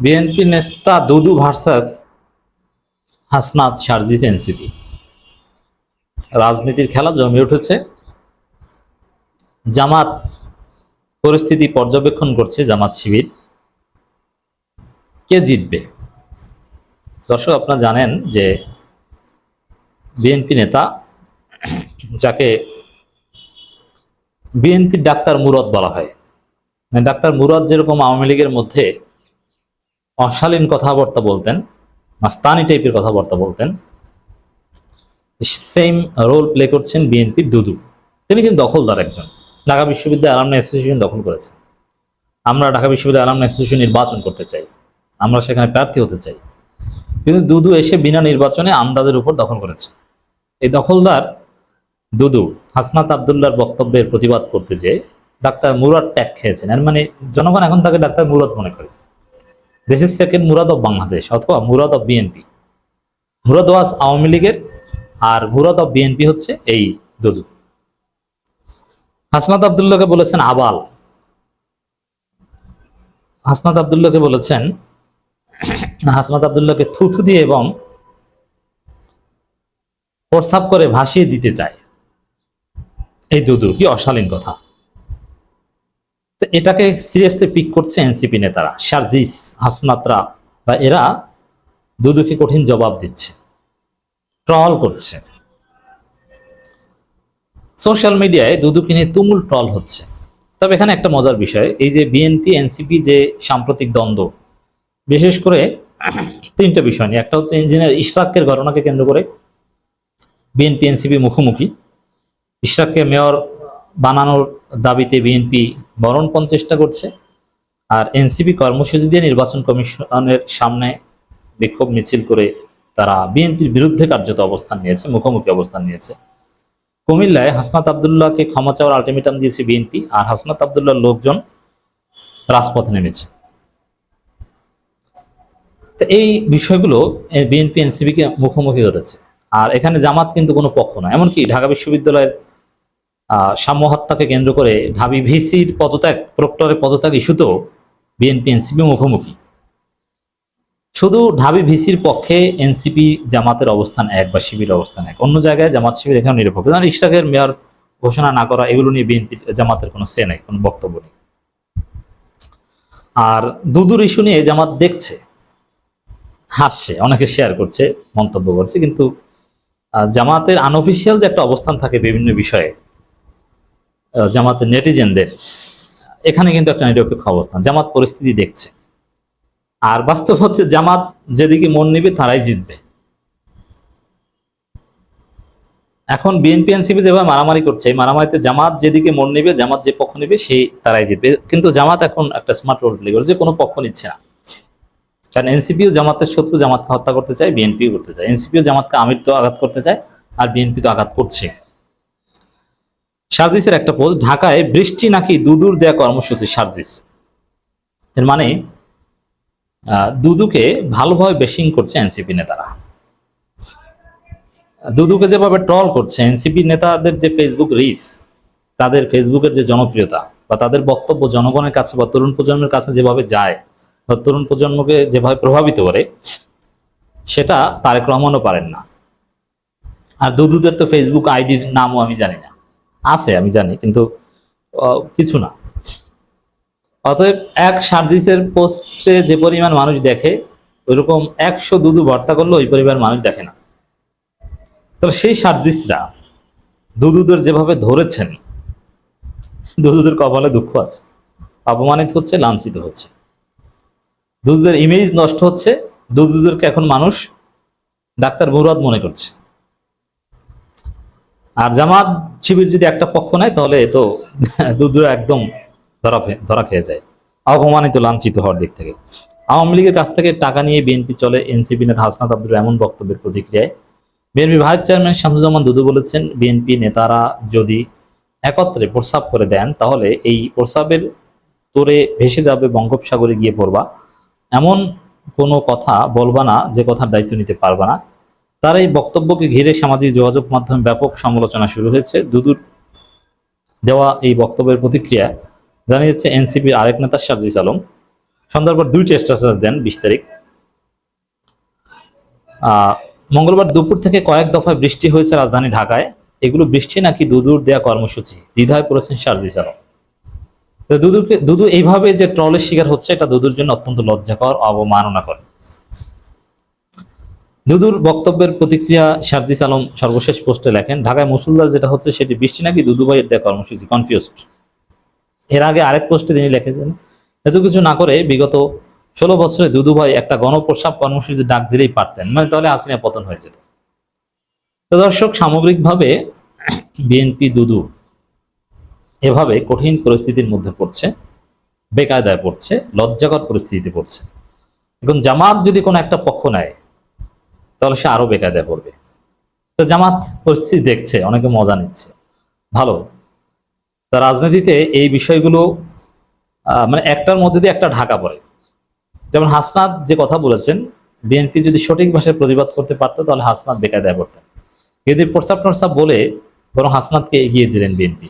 BNP নেতা Dudu versus Hasnat Sarjis NCP. রাজনীতির খেলা জমে উঠেছে। জামাত পরিস্থিতি পর্যবেক্ষণ করছে জামাত শিবির। কে জিতবে? দর্শক, আপনারা জানেন যে বিএনপি নেতা যাকে বিএনপির ডাক্তার মুরদ বলা হয়। মানে ডাক্তার মুরাদ যেরকম আওয়ামী লীগের মধ্যে অশালীন কথাবার্তা বলতেন, মাস্তানি টাইপের কথাবার্তা বলতেন। সেম রোল প্লে করছেন বিএনপির দুদু। তিনি কিন্তু দখলদার একজন। ঢাকা বিশ্ববিদ্যালয় আলামনা অ্যাসোসিয়েশন দখল করেছে। আমরা ঢাকা বিশ্ববিদ্যালয় আলামনা অ্যাসোসিয়েশন নির্বাচন করতে চাই। আমরা সেখানে প্রার্থী হতে চাই। কিন্তু দুদু এসে বিনা নির্বাচনে আমদাদের উপর দখল করেছে। এই দখলদার দুদু হাসনাত আবদুল্লার বক্তব্যের প্রতিবাদ করতে যে ডাক্তার মুরাদ ট্যাগ খেয়েছেন। মানে জনগণ এখন তাকে ডাক্তার মুরাদ মনে করে। This is second Murad of Bangladesh অথবা Murad of BNP Murad was Awami লীগের, আর মুরাদ অফ বিএনপি হচ্ছে এই দুদু হাসনাত আবদুল্লাহকে বলেছেন আবাল। হাসনাত আবদুল্লাহকে বলেছেন, হাসনাত আবদুল্লাহকে থুথু দিয়ে এবং প্রস্তাব করে ভাসিয়ে দিতে চায়। এই দুদু কি অশালীন কথা। তো এটাকে সিরিয়াসলি পিক করছে এনসিপি নেতারা শারজিস হাসনাতরা বা এরা দুদুকে কঠিন জবাব দিচ্ছে, ট্রল করছে। সোশ্যাল মিডিয়ায় দুদুকে নিয়ে তুমুল ট্রল হচ্ছে। তবে এখানে একটা মজার বিষয়, এই যে বিএনপি, এনসিপি যে সাম্প্রতিক দ্বন্দ্ব, বিশেষ করে তিনটা বিষয় নিয়ে। একটা হচ্ছে ইঞ্জিনিয়ার ইশরাকের ঘটনাকে কেন্দ্র করে বিএনপি, এনসিপি মুখোমুখি। ইশরাককে মেয়র বানানোর দাবিতে বিএনপি মরণপণ চেষ্টা করছে আর এনসিপি কর্মসূচি দিয়ে নির্বাচন কমিশনের সামনে বিক্ষোভ মিছিল করে তারা বিএনপির বিরুদ্ধে কার্যত অবস্থান নিয়েছে, মুখোমুখি অবস্থান নিয়েছে। কুমিল্লায় হাসনাত আবদুল্লাহকে ক্ষমা চাওয়ার আলটিমেটাম দিয়েছে বিএনপি আর হাসনাত আবদুল্লাহর লোকজন রাজপথে নেমেছে। তো এই বিষয়গুলো বিএনপি, এনসিপিকে মুখোমুখি করেছে আর এখানে জামাত কিন্তু কোনো পক্ষ না এমনকি ঢাকা বিশ্ববিদ্যালয়ের সাম্য হত্যাকে কেন্দ্র করে ঢাবি ভিসির পদত্যাগ, প্রক্টরের পদত্যাগ ইস্যুতেও বিএনপি, এনসিপি মুখোমুখি। শুধু ঢাবি ভিসির পক্ষে এনসিপি জামাতের অবস্থান এক বা শিবির অবস্থান এক। অন্য জায়গায় জামাত শিবির এখানে নিরপেক্ষ। ইশরাকের মেয়র ঘোষণা না করা, এগুলো নিয়ে বিএনপি জামাতের কোনো সে নেই, কোনো বক্তব্য নেই। আর দুদুর ইস্যু নিয়ে জামাত দেখছে, হাসছে, অনেকে শেয়ার করছে, মন্তব্য করছে, কিন্তু জামাতের আনঅফিসিয়াল যে একটা অবস্থান থাকে বিভিন্ন বিষয়ে জামাতের নেটিজেনদের, এখানে কিন্তু একটা নিরপেক্ষ অবস্থান। জামাত পরিস্থিতি দেখছে। আর বাস্তব হচ্ছে জামাত যেদিকে মন নিবে তারাই জিতবে। এখন বিএনপি, এনসিপি যেভাবে মারামারি করছে মারামারিতে জামাত যেদিকে মন নিবে, জামাত যে পক্ষ নিবে, সেই তারাই জিতবে। কিন্তু জামাত এখন একটা স্মার্ট রোল প্লে করেছে, কোনো পক্ষ নিচ্ছে না। কারণ এনসিপিও জামাতের শত্রু, জামাতকে হত্যা করতে চায়, বিএনপিও করতে চায়। এনসিপিও জামাতকে আমির তো আঘাত করতে চায়, আর বিএনপি তো আঘাত করছে। সার্জিসের একটা পোস্ট, ঢাকায় বৃষ্টি নাকি দুদুর দেয়া কর্মসূচি সার্জিস। এর মানে দুদুকে ভালোভাবে বেশিং করছে এনসিপি নেতারা। দুদুকে যেভাবে ট্রল করছে, এনসিপি নেতাদের যে ফেসবুক রিস তাদের ফেসবুকের যে জনপ্রিয়তা বা তাদের বক্তব্য জনগণের কাছে বা তরুণ প্রজন্মের কাছে যেভাবে যায় বা তরুণ প্রজন্মকে যেভাবে প্রভাবিত করে, সেটা তারেক রহমানও পারেন না। আর দুদুদের তো ফেসবুক আইডির নামও আমি জানি না। আছে, আমি জানি, কিন্তু কিছু না। অতএব এক সার্জিসের পোস্টে যে পরিমাণ মানুষ দেখে, ওইরকম একশো দুদু ভর্তা করলে ওই পরিমাণ মানুষ দেখে না। তাহলে সেই সার্জিসরা দুদুদের যেভাবে ধরেছেন, দুদুদের কপালে দুঃখ আছে, অপমানিত হচ্ছে, লাঞ্ছিত হচ্ছে। দুদুদের ইমেজ নষ্ট হচ্ছে, দুদুদেরকে এখন মানুষ ডাক্তার মুরাদ মনে করছে। আর জামাত শিবির যদি একটা পক্ষ নেয়, তাহলে তো দুদুরা একদম ধরা ধরা খেয়ে যায়। অপমানিত, লাঞ্ছিত হওয়ার দিক থেকে। আওয়ামী লীগের কাছ থেকে টাকা নিয়ে বিএনপি চলে, এনসিপি নেতা হাসনাত আব্দুর এমন বক্তব্যের প্রতিক্রিয়ায়। BNP vice chairman Shamsuzzaman Dudu বলেছেন, বিএনপি নেতারা যদি একত্রে প্রস্রাব করে দেন, তাহলে এই প্রস্রাবের তোরে ভেসে যাবে, বঙ্গোপসাগরে গিয়ে পড়বা। এমন কোনো কথা বলবা না, যে কথার দায়িত্ব নিতে পারবা না। তার এই বক্তব্যকে ঘিরে সামাজিক যোগাযোগ মাধ্যমে ব্যাপক সমালোচনা শুরু হয়েছে। দুদুর দেওয়া এই বক্তব্যের প্রতিক্রিয়া জানিয়েছে এনসিপির আরেক নেতা সার্জিস আলম। সন্ধ্যার পর দুইটি স্ট্যাটাস দেন বিশ তারিখ। মঙ্গলবার দুপুর থেকে কয়েক দফায় বৃষ্টি হয়েছে রাজধানী ঢাকায়। এগুলো বৃষ্টি নাকি দুদুর দেয়া কর্মসূচি? দ্বিধায় পড়েছেন সার্জি চালক তো দুদুকে দুদু এইভাবে যে ট্রলের শিকার হচ্ছে, এটা দুদুর জন্য অত্যন্ত লজ্জাকর, অবমাননাকর। দুদুর বক্তব্যের প্রতিক্রিয়া সার্জিস আলম সর্বশেষ পোস্টে লেখেন, ঢাকায় মুসুলদার যেটা হচ্ছে সেটি বৃষ্টি নাকি দুদু দুদুভাইয়ের দেয়া কর্মসূচি? কনফিউজড এর আগে আরেক পোস্টে তিনি লিখেছেন, এত কিছু না করে বিগত ষোলো বছরে দুদুভাই একটা গণপ্রসাব কর্মসূচি ডাক দিলেই পারতেন মানে তাহলে হাসিনা পতন হয়ে যেত। তো দর্শক, সামগ্রিকভাবে বিএনপি দুদু এভাবে কঠিন পরিস্থিতির মধ্যে পড়ছে, বেকায়দায় পড়ছে, লজ্জাকর পরিস্থিতিতে পড়ছে। এখন জামাত যদি কোনো একটা পক্ষ নেয় তাহলে সে আরও বেকায়দায় পড়বে। তো জামাত পরিস্থিতি দেখছে, অনেকে মজা নিচ্ছে। ভালো। তা রাজনীতিতে এই বিষয়গুলো মানে একটার মধ্যে দিয়ে একটা ঢাকা পড়ে। যেমন হাসনাত যে কথা বলেছেন, বিএনপি যদি সঠিক ভাষায় প্রতিবাদ করতে পারতো, তাহলে হাসনাত বেকায়দায় পড়তেন। কিন্তু প্রস্তাব টস্তাব বলে বরং হাসনাতকে এগিয়ে দিলেন বিএনপি।